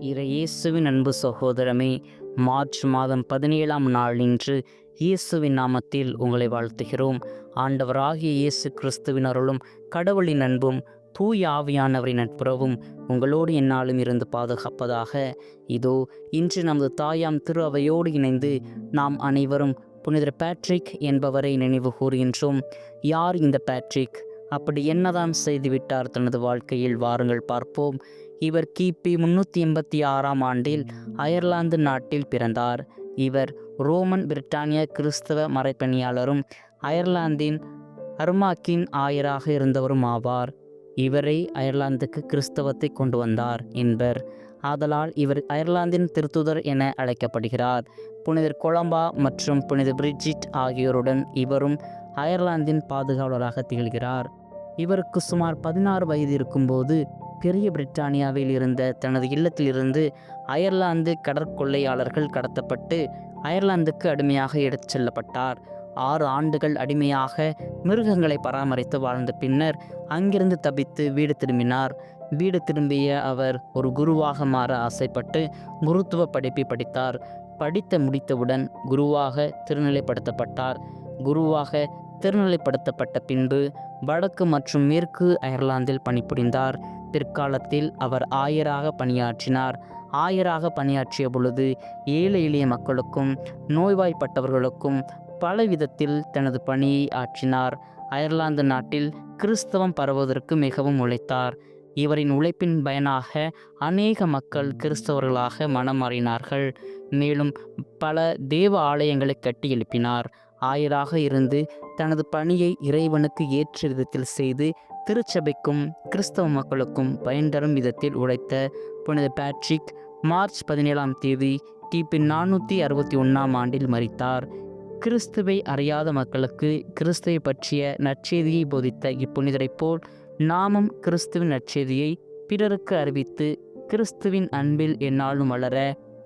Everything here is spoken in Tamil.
இயேசுவின் அன்பு சகோதரமே மார்ச் மாதம் பதினேழாம் நாள் இன்று இயேசுவின் நாமத்தில் உங்களை வாழ்த்துகிறோம். ஆண்டவராகிய இயேசு கிறிஸ்துவின் அருளும் கடவுளின் அன்பும் தூய் ஆவியானவரின் நட்புறவும் உங்களோடு என்னாலும் இருந்து பாதுகாப்பதாக. இதோ இன்று நமது தாயாம் திரு அவையோடு இணைந்து நாம் அனைவரும் புனிதர் பேட்ரிக் என்பவரை நினைவு கூறுகின்றோம். யார் இந்த பேட்ரிக்? அப்படி என்னதான் செய்துவிட்டார் தனது வாழ்க்கையில்? வாருங்கள் பார்ப்போம். இவர் கிபி முன்னூற்றி எண்பத்தி ஆறாம் ஆண்டில் அயர்லாந்து நாட்டில் பிறந்தார். இவர் ரோமன் பிரிட்டானிய கிறிஸ்தவ மறைப்பணியாளரும் அயர்லாந்தின் அர்மாக்கின் ஆயராக இருந்தவரும் ஆவார். இவரை அயர்லாந்துக்கு கிறிஸ்தவத்தை கொண்டு வந்தார் என்பர். ஆதலால் இவர் அயர்லாந்தின் திருத்துதர் என அழைக்கப்படுகிறார். புனிதர் கொலம்பா மற்றும் புனித பிரிட்ஜிட் ஆகியோருடன் இவரும் அயர்லாந்தின் பாதுகாவலராக திகழ்கிறார். இவருக்கு சுமார் பதினாறு வயது இருக்கும்போது பெரிய பிரிட்டானியாவில் இருந்த தனது இல்லத்திலிருந்து அயர்லாந்து கடற்கொள்ளையாளர்கள் கடத்தப்பட்டு அயர்லாந்துக்கு அடிமையாக எடுத்துச் செல்லப்பட்டார். ஆறு ஆண்டுகள் அடிமையாக மிருகங்களை பராமரித்து வாழ்ந்த பின்னர் அங்கிருந்து தப்பித்து வீடு திரும்பினார். வீடு திரும்பிய அவர் ஒரு குருவாக மாற ஆசைப்பட்டு குருத்துவ படிப்பை படித்தார். படித்து முடித்தவுடன் குருவாக திருநிலைப்படுத்தப்பட்டார். குருவாக திருநிலைப்படுத்தப்பட்ட பின்பு வடக்கு மற்றும் மேற்கு அயர்லாந்தில் பணிபுரிந்தார். பிற்காலத்தில் அவர் ஆயராக பணியாற்றினார். ஆயராக பணியாற்றிய பொழுது ஏழை எளிய மக்களுக்கும் நோய்வாய்ப்பட்டவர்களுக்கும் பல விதத்தில் தனது பணியை ஆற்றினார். அயர்லாந்து நாட்டில் கிறிஸ்தவம் பரவுவதற்கு மிகவும் உழைத்தார். இவரின் உழைப்பின் பயனாக அநேக மக்கள் கிறிஸ்தவர்களாக மனம் மாறினார்கள் மேலும் பல தேவ ஆலயங்களை கட்டி எழுப்பினார். ஆயராக இருந்து தனது பணியை இறைவனுக்கு ஏற்ற விதத்தில் செய்து திருச்சபைக்கும் கிறிஸ்தவ மக்களுக்கும் பயன் தரும் விதத்தில் உழைத்த புனித பேட்ரிக் மார்ச் பதினேழாம் தேதி கிபி நானூற்றி அறுபத்தி ஒன்றாம் ஆண்டில் மறித்தார் கிறிஸ்துவை அறியாத மக்களுக்கு கிறிஸ்துவை பற்றிய நற்செய்தியை போதித்த இப்புனிதரைப் போல் நாமும் கிறிஸ்துவின் நற்செய்தியை பிறருக்கு அறிவித்து கிறிஸ்துவின் அன்பில் என்னாலும் வளர